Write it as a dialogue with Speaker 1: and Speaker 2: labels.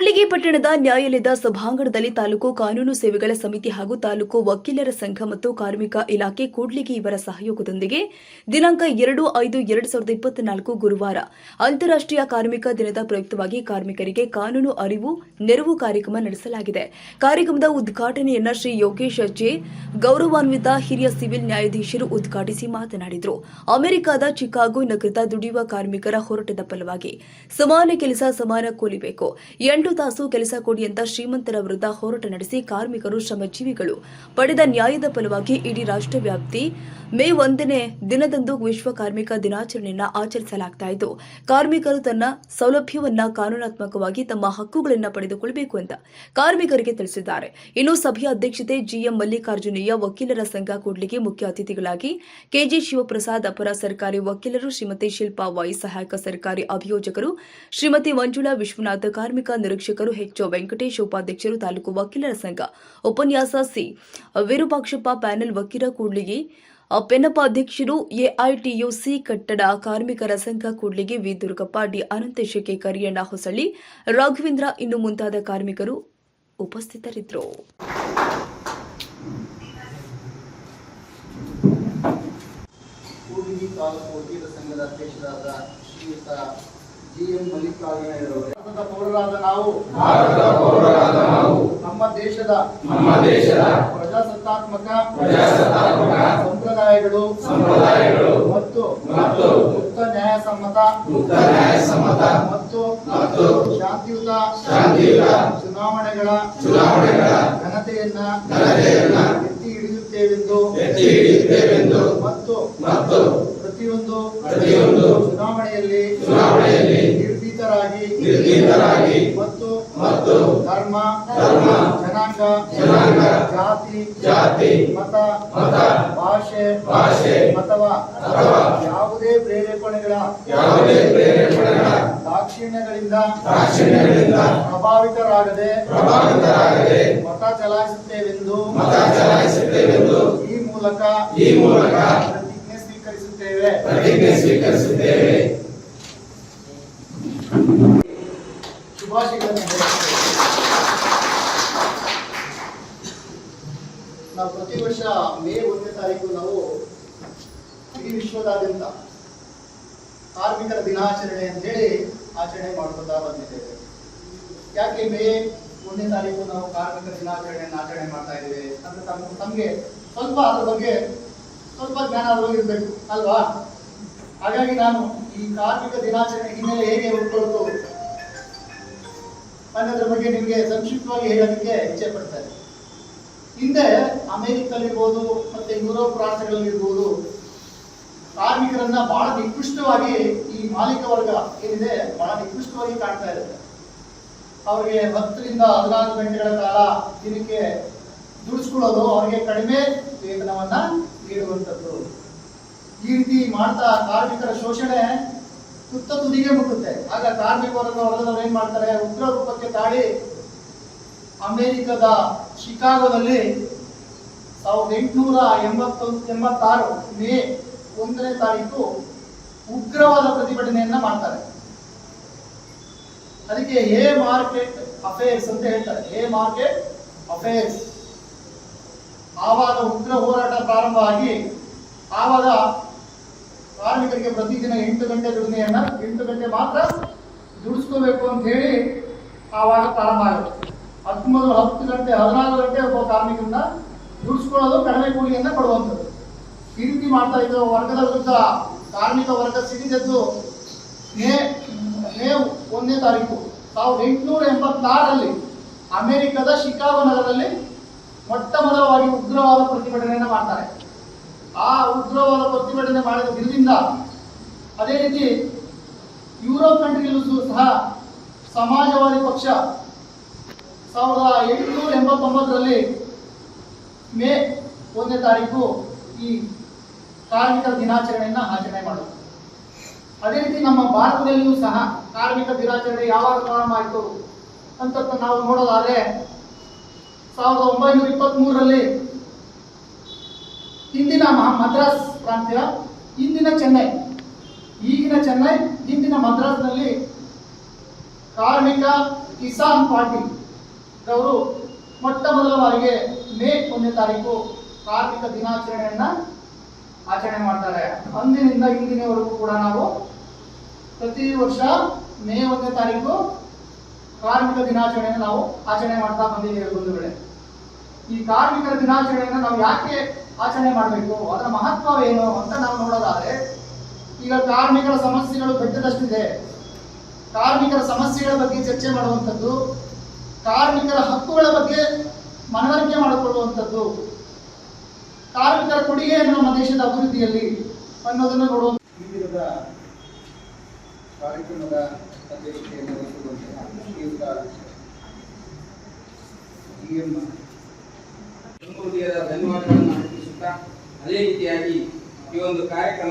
Speaker 1: ಕೂಡ್ಲಿಗಿ ಪಟ್ಟಣದ ನ್ಯಾಯಾಲಯದ ಸಭಾಂಗಣದಲ್ಲಿ ತಾಲೂಕು ಕಾನೂನು ಸೇವೆಗಳ ಸಮಿತಿ ಹಾಗೂ ತಾಲೂಕು ವಕೀಲರ ಸಂಘ ಮತ್ತು ಕಾರ್ಮಿಕ ಇಲಾಖೆ ಕೂಡ್ಲಿಗಿ ಇವರ ಸಹಯೋಗದೊಂದಿಗೆ ದಿನಾಂಕ ಎರಡು ಐದು ಎರಡು ಸಾವಿರದ ಇಪ್ಪತ್ನಾಲ್ಕು ಗುರುವಾರ ಅಂತಾರಾಷ್ಟೀಯ ಕಾರ್ಮಿಕ ದಿನದ ಪ್ರಯುಕ್ತವಾಗಿ ಕಾರ್ಮಿಕರಿಗೆ ಕಾನೂನು ಅರಿವು, ನೆರವು ಕಾರ್ಯಕ್ರಮ ನಡೆಸಲಾಗಿದೆ. ಕಾರ್ಯಕ್ರಮದ ಉದ್ಘಾಟನೆಯನ್ನ ಶ್ರೀ ಯೋಗೇಶ್ ಜೆ ಗೌರವಾನ್ವಿತ ಹಿರಿಯ ಸಿವಿಲ್ ನ್ಯಾಯಾಧೀಶರು ಉದ್ಘಾಟಿಸಿ ಮಾತನಾಡಿದರು. ಅಮೆರಿಕದ ಚಿಕಾಗೋ ನಗರದ ದುಡಿಯುವ ಕಾರ್ಮಿಕರ ಹೋರಾಟದ ಫಲವಾಗಿ ಸಮಾನ ಕೆಲಸ ಸಮಾನ ಕೂಲಿ ಬೇಕು. ಎಂಟು ತಾಸು ಕೆಲಸ ಕೊಡಿ ಅಂತ ಶ್ರೀಮಂತರ ವಿರುದ್ಧ ಹೋರಾಟ ನಡೆಸಿ ಕಾರ್ಮಿಕರು ಶ್ರಮಜೀವಿಗಳು ಪಡೆದ ನ್ಯಾಯದ ಫಲವಾಗಿ ಇಡೀ ರಾಷ್ಟ್ರವ್ಯಾಪ್ತಿ ಮೇ ಒಂದನೇ ದಿನದಂದು ವಿಶ್ವ ಕಾರ್ಮಿಕ ದಿನಾಚರಣೆಯನ್ನು ಆಚರಿಸಲಾಗ್ತಾ ಇದ್ದು ಕಾರ್ಮಿಕರು ತನ್ನ ಸೌಲಭ್ಯವನ್ನ ಕಾನೂನಾತ್ಮಕವಾಗಿ ತಮ್ಮ ಹಕ್ಕುಗಳನ್ನ ಪಡೆದುಕೊಳ್ಳಬೇಕು ಅಂತ ಕಾರ್ಮಿಕರಿಗೆ ತಿಳಿಸಿದ್ದಾರೆ. ಇನ್ನು ಸಭೆಯ ಅಧ್ಯಕ್ಷತೆ ಜಿಎಂ ಮಲ್ಲಿಕಾರ್ಜುನಯ್ಯ ವಕೀಲರ ಸಂಘ ಕೂಡ್ಲಿಗೆ ಮುಖ್ಯ ಅತಿಥಿಗಳಾಗಿ ಕೆಜಿ ಶಿವಪ್ರಸಾದ್ ಅಪರ ಸರ್ಕಾರಿ ವಕೀಲರು ಶ್ರೀಮತಿ ಶಿಲ್ಪಾ ವೈ ಸಹಾಯಕ ಸರ್ಕಾರಿ ಅಭಿಯೋಜಕರು ಶ್ರೀಮತಿ ಮಂಜುಳಾ ವಿಶ್ವನಾಥ್ ಕಾರ್ಮಿಕ ನಿರೀಕ್ಷಕರು ಎಚ್ ವೆಂಕಟೇಶ್ ಉಪಾಧ್ಯಕ್ಷರು ತಾಲೂಕು ವಕೀಲರ ಸಂಘ. ಉಪನ್ಯಾಸ ಸಿ. ವಿರೂಪಾಕ್ಷಪ್ಪ ಪ್ಯಾನೆಲ್ ವಕೀಲ ಕೂಡ್ಲಿಗಿ. ಪೆನ್ನಪ್ಪ ಅಧ್ಯಕ್ಷರು ಎಐಟಿಯುಸಿ ಕಟ್ಟಡ ಕಾರ್ಮಿಕರ ಸಂಘ Kudligi. V. Durgappa, D. Ananthesh K. Kariyanna Hosalli. Raghavendra ಇನ್ನು ಮುಂತಾದ ಕಾರ್ಮಿಕರು ಉಪಸ್ಥಿತರಿದ್ದರು.
Speaker 2: ತಾಲೂಕು ವಕೀಲರ ಸಂಘದ ಅಧ್ಯಕ್ಷರಾದ ಶ್ರೀಯುತ ಜಿ ಎಂ ಭಾರತದ ಪೌರರಾದ ನಾವು.
Speaker 3: ಭಾರತದ ಪೌರರಾದ ನಾವು.
Speaker 2: ನಮ್ಮ ದೇಶದ
Speaker 3: ನಮ್ಮ ದೇಶದ
Speaker 2: ಪ್ರಜಾಸತ್ತಾತ್ಮಕ
Speaker 3: ಪ್ರಜಾಸತ್ತಾತ್ಮಕ
Speaker 2: ಸಂಪ್ರದಾಯಗಳು
Speaker 3: ಸಂಪ್ರದಾಯಗಳು
Speaker 2: ಮತ್ತು
Speaker 3: ಮತ್ತು
Speaker 2: ಮುಕ್ತ ನ್ಯಾಯಸಮ್ಮತ
Speaker 3: ಮುಕ್ತ ನ್ಯಾಯಸಮ್ಮತ
Speaker 2: ಮತ್ತು
Speaker 3: ಮತ್ತು
Speaker 2: ಶಾಂತಿಯುತ
Speaker 3: ಶಾಂತಿಯುತ
Speaker 2: ಚುನಾವಣೆಗಳ
Speaker 3: ಚುನಾವಣೆಗಳ
Speaker 2: ಘನತೆಯನ್ನ
Speaker 3: ಘನತೆಯನ್ನ
Speaker 2: ಎತ್ತಿ ಹಿಡಿಯುತ್ತೇವೆಂದು
Speaker 3: ಎತ್ತಿ ಹಿಡಿಯುತ್ತೇವೆಂದು
Speaker 2: ಮತ್ತು
Speaker 3: ಮತ್ತು
Speaker 2: ಪ್ರತಿಯೊಂದು
Speaker 3: ಪ್ರತಿಯೊಂದು
Speaker 2: ಚುನಾವಣೆಯಲ್ಲಿ
Speaker 3: ಚುನಾವಣೆಯಲ್ಲಿ
Speaker 2: ನಿರ್ಭೀತರಾಗಿ
Speaker 3: ನಿರ್ಭೀತರಾಗಿ
Speaker 2: ಮತ್ತು
Speaker 3: ಮತ್ತು
Speaker 2: ಧರ್ಮ
Speaker 3: ಧರ್ಮ
Speaker 2: ಜನಾಂಗ
Speaker 3: ಜನಾಂಗ
Speaker 2: ಜಾತಿ
Speaker 3: ಜಾತಿ
Speaker 2: ಮತ
Speaker 3: ಮತ
Speaker 2: ಭಾಷೆ
Speaker 3: ಭಾಷೆ
Speaker 2: ಅಥವಾ
Speaker 3: ಅಥವಾ
Speaker 2: ಯಾವುದೇ ಪ್ರೇರೇಪಣೆಗಳ
Speaker 3: ಯಾವುದೇ ಪ್ರೇರೇಪಣೆಗಳ
Speaker 2: ದಾಕ್ಷಿಣ್ಯಗಳಿಂದ
Speaker 3: ದಾಕ್ಷಿಣ್ಯಗಳಿಂದ
Speaker 2: ಪ್ರಭಾವಿತರಾಗದೆ
Speaker 3: ಪ್ರಭಾವಿತರಾಗದೆ
Speaker 2: ಮತ ಚಲಾಯಿಸುತ್ತೇವೆಂದು
Speaker 3: ಮತ ಚಲಾಯಿಸುತ್ತೇವೆಂದು
Speaker 2: ಈ ಮೂಲಕ
Speaker 3: ಈ ಮೂಲಕ
Speaker 2: ಪ್ರತಿಜ್ಞೆ ಸ್ವೀಕರಿಸುತ್ತೇವೆ. ಶುಭಾಶಯಗಳನ್ನು ನಾವು ಪ್ರತಿ ವರ್ಷ ಮೇ ಒಂದನೇ ತಾರೀಕು ನಾವು ಇಡೀ ವಿಶ್ವದಾದ್ಯಂತ ಕಾರ್ಮಿಕರ ದಿನಾಚರಣೆ ಅಂತೇಳಿ ಆಚರಣೆ ಮಾಡ್ಕೊತಾ ಬಂದಿದ್ದೇವೆ. ಯಾಕೆ ಮೇ ಒಂದನೇ ತಾರೀಕು ನಾವು ಕಾರ್ಮಿಕರ ದಿನಾಚರಣೆಯನ್ನು ಆಚರಣೆ ಮಾಡ್ತಾ ಇದ್ದೇವೆ? ಅಂತ ತಮ್ಮ ತಮಗೆ ಸ್ವಲ್ಪ ಅದ್ರ ಬಗ್ಗೆ ಸ್ವಲ್ಪ ಜ್ಞಾನ ಅದ್ರ ಇರಬೇಕು ಅಲ್ವಾ? ಹಾಗಾಗಿ ನಾನು ಈ ಕಾರ್ಮಿಕ ದಿನಾಚರಣೆ ಹಿನ್ನೆಲೆ ಹೇಗೆ ಉಳ್ಕೊಳ್ತು ಅನ್ನೋದ್ರ ಬಗ್ಗೆ ನಿಮಗೆ ಸಂಕ್ಷಿಪ್ತವಾಗಿ ಹೇಳೋದಕ್ಕೆ ಇಚ್ಛೆ ಪಡ್ತಾರೆ ಹಿಂದೆ ಅಮೆರಿಕಲ್ಲಿರ್ಬೋದು ಮತ್ತೆ ಯುರೋಪ್ ರಾಷ್ಟ್ರಗಳಲ್ಲಿರ್ಬೋದು, ಕಾರ್ಮಿಕರನ್ನ ಬಹಳ ನಿಕೃಷ್ಟವಾಗಿ ಈ ಮಾಲೀಕ ವರ್ಗ ಏನಿದೆ, ಬಹಳ ನಿಕೃಷ್ಟವಾಗಿ ಕಾಣ್ತಾ ಇರುತ್ತೆ. ಅವರಿಗೆ ಹತ್ತರಿಂದ ಹದಿನಾಲ್ಕು ಗಂಟೆಗಳ ಕಾಲ ದಿನಕ್ಕೆ ದುಡಿಸ್ಕೊಳ್ಳೋದು ಅವರಿಗೆ ಕಡಿಮೆ ವೇತನವನ್ನ ನೀಡುವಂಥದ್ದು. ಈ ರೀತಿ ಮಾಡ್ತಾ ಕಾರ್ಮಿಕರ ಶೋಷಣೆ ತುತ್ತ ತುದಿಗೆ ಮುಟ್ಟುತ್ತೆ. ಆಗ ಕಾರ್ಮಿಕ ವರ್ಗ ವರ್ಗದವ್ರು ಏನ್ ಮಾಡ್ತಾರೆ? ಉಗ್ರ ರೂಪಕ್ಕೆ ತಾಳಿ ಅಮೆರಿಕದ ಶಿಕಾಗೋದಲ್ಲಿ ಸಾವಿರದ ಎಂಟುನೂರ ಎಂಬತ್ತೊಂದು ಎಂಬತ್ತಾರು ಮೇ ಒಂದನೇ ತಾರೀಕು ಉಗ್ರವಾದ ಪ್ರತಿಭಟನೆಯನ್ನ ಮಾಡ್ತಾರೆ. ಅದಕ್ಕೆ ಎ ಮಾರ್ಕೆಟ್ ಅಫೇರ್ಸ್ ಅಂತ ಹೇಳ್ತಾರೆ. A market affairs. ಆವಾಗ ಉಗ್ರ ಹೋರಾಟ ಪ್ರಾರಂಭ ಆಗಿ ಆವಾಗ ಕಾರ್ಮಿಕರಿಗೆ ಪ್ರತಿದಿನ ಎಂಟು ಗಂಟೆ ದುಡಿಮೆಯನ್ನ ಎಂಟು ಗಂಟೆ ಮಾತ್ರ ದುಡಿಸ್ಕೋಬೇಕು ಅಂತ ಹೇಳಿ ಆವಾಗ ಪ್ರಾರಂಭ ಆಗುತ್ತೆ. ಹತ್ತೊಂಬತ್ತು, ಹತ್ತು ಗಂಟೆ, ಹದಿನಾರು ಗಂಟೆ ಒಬ್ಬ ಕಾರ್ಮಿಕರನ್ನ ದುಡಿಸ್ಕೊಳ್ಳೋದು ಕಡಿಮೆ ಕೂಲಿಯನ್ನ ಕೊಡುವಂಥದ್ದು. ಈ ರೀತಿ ಮಾಡ್ತಾ ಇದ್ದ ವರ್ಗದ ವಿರುದ್ಧ ಕಾರ್ಮಿಕ ವರ್ಗ ಸಿಡಿದದ್ದು ಮೇ ಮೇ ಒಂದನೇ ತಾರೀಕು. ಸಾವಿರದ ಎಂಟುನೂರ ಎಂಬತ್ತಾರರಲ್ಲಿ ಅಮೆರಿಕದ ಶಿಕಾಗೋ ನಗರದಲ್ಲಿ ಮೊಟ್ಟ ಮೊದಲವಾಗಿ ಉಗ್ರವಾದ ಪ್ರತಿಭಟನೆಯನ್ನು ಮಾಡ್ತಾರೆ. ಆ ಉಗ್ರವಾದ ಪ್ರತಿಭಟನೆ ಮಾಡಿದ ದಿನದಿಂದ ಅದೇ ರೀತಿ ಯುರೋಪ್ ಕಂಟ್ರಿಯಲ್ಲೂ ಸಹ ಸಮಾಜವಾದಿ ಪಕ್ಷ ಸಾವಿರದ ಎಂಟುನೂರ ಎಂಬತ್ತೊಂಬತ್ತರಲ್ಲಿ ಮೇ ಒಂದನೇ ತಾರೀಕು ಈ ಕಾರ್ಮಿಕರ ದಿನಾಚರಣೆಯನ್ನು ಆಚರಣೆ ಮಾಡೋದು ಅದೇ ರೀತಿ ನಮ್ಮ ಭಾರತದಲ್ಲಿಯೂ ಸಹ ಕಾರ್ಮಿಕ ದಿನಾಚರಣೆ ಯಾವಾಗ ಪ್ರಾರಂಭ ಆಯಿತು ಅಂತ ನಾವು ನೋಡೋದಾದ್ರೆ ಸಾವಿರದ ಒಂಬೈನೂರ ಇಪ್ಪತ್ತ್ಮೂರರಲ್ಲಿ ಹಿಂದಿನ ಮದ್ರಾಸ್ ಪ್ರಾಂತ್ಯ, ಇಂದಿನ ಚೆನ್ನೈ. ಈಗಿನ ಚೆನ್ನೈ ಹಿಂದಿನ ಮದ್ರಾಸ್ನಲ್ಲಿ ಕಾರ್ಮಿಕ ಕಿಸಾನ್ ಪಾರ್ಟಿ ಅವರು ಮೊಟ್ಟ ಮೊದಲ ಬಾರಿಗೆ ಮೇ ಒಂದನೇ ತಾರೀಕು ಕಾರ್ಮಿಕ ದಿನಾಚರಣೆಯನ್ನ ಆಚರಣೆ ಮಾಡ್ತಾರೆ. ಅಂದಿನಿಂದ ಇಂದಿನವರೆಗೂ ಕೂಡ ನಾವು ಪ್ರತಿ ವರ್ಷ ಮೇ ಒಂದನೇ ತಾರೀಕು ಕಾರ್ಮಿಕ ದಿನಾಚರಣೆಯನ್ನು ನಾವು ಆಚರಣೆ ಮಾಡ್ತಾ ಬಂದಿದ್ದೇವೆ ಬಂಧುಗಳೇ ಈ ಕಾರ್ಮಿಕರ ದಿನಾಚರಣೆಯನ್ನು ನಾವು ಯಾಕೆ ಆಚರಣೆ ಮಾಡಬೇಕು? ಅದರ ಮಹತ್ವವೇನು ಅಂತ ನಾವು ನೋಡೋದಾದ್ರೆ, ಈಗ ಕಾರ್ಮಿಕರ ಸಮಸ್ಯೆಗಳು ಬೆಟ್ಟದಷ್ಟಿದೆ. ಕಾರ್ಮಿಕರ ಸಮಸ್ಯೆಗಳ ಬಗ್ಗೆ ಚರ್ಚೆ ಮಾಡುವಂಥದ್ದು, ಕಾರ್ಮಿಕರ ಹಕ್ಕುಗಳ ಬಗ್ಗೆ ಮನವರಿಕೆ ಮಾಡಿಕೊಳ್ಳುವಂಥದ್ದು, ಕಾರ್ಮಿಕರ ಕೊಡುಗೆಯನ್ನು ನಮ್ಮ ದೇಶದ ಅಭಿವೃದ್ಧಿಯಲ್ಲಿ ಅನ್ನೋದನ್ನು ನೋಡುವ
Speaker 4: ಈ ದಿನದ ಕಾರ್ಯಕ್ರಮದ ಅಧ್ಯಕ್ಷತೆಯನ್ನು ವಹಿಸಿಕೊಂಡ ಶ್ರೀಯುತ ಜಿ ಎಂ
Speaker 5: ತುಂಬ ಹೃದಯದ ಧನ್ಯವಾದಗಳನ್ನು ಅರ್ಪಿಸುತ್ತಾ ಅದೇ ರೀತಿಯಾಗಿ ಈ ಒಂದು ಕಾರ್ಯಕ್ರಮ